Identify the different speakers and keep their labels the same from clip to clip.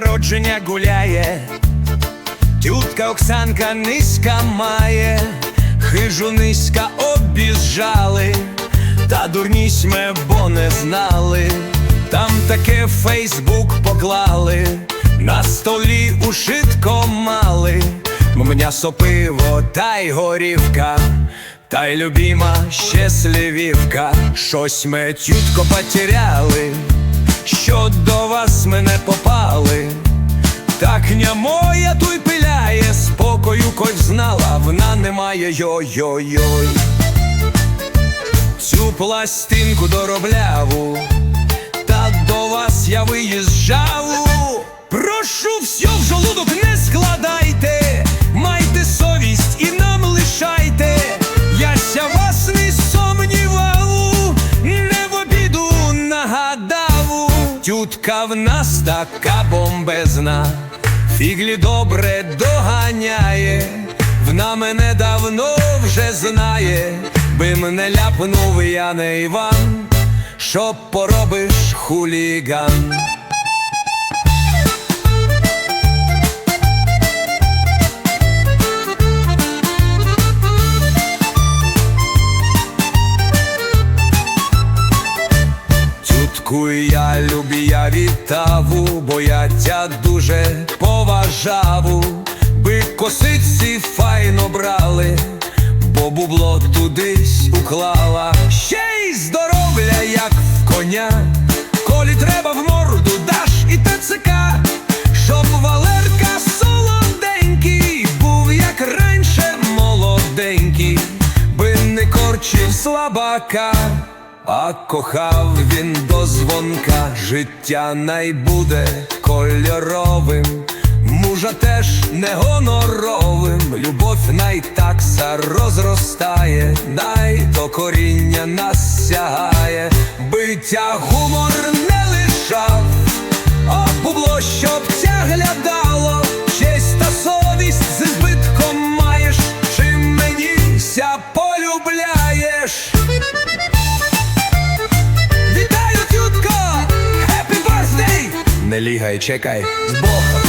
Speaker 1: народження гуляє, тютка Оксанка низька має, хижу низька обіжали, та дурність ми бо не знали, там таке Фейсбук поклали, на столі ушитко мали, м'ясо пиво та й горівка. Та й любима щасливівка, щось ми тютко потеряли, що до вас ми не попали. Так моя туй пиляє, спокою коч знала, вона не йой-йой-йой. Цю пластинку доробляву, та до вас я виїжджав. Прошу, все в жолудок не складайте, Тютка в нас така бомбезна, фіглі добре доганяє, вона мене давно вже знає, би мене ляпнув я не Іван, що поробиш хуліган. Тютку я любі, я вітаву, бо я тя дуже поважаву, би косиці файно брали, бо бубло тудись уклала, ще й здоров'я, як в коня, колі треба в морду, даш і ТЦК, щоб Валерка солоденький був, як раніше молоденький, би не корчив слабака. А кохав він до дзвонка, життя най буде кольоровим, мужа теж не гоноровим, любов най такса розростає, дай то коріння нас сягає, биття гумор не лишав, а бубло, щоб ця глядало, честь та совість з збитком маєш, чим мені ся полюбляєш. Не лігай, чекай, з Богом!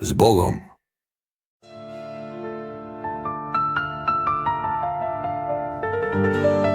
Speaker 1: З Богом!
Speaker 2: Thank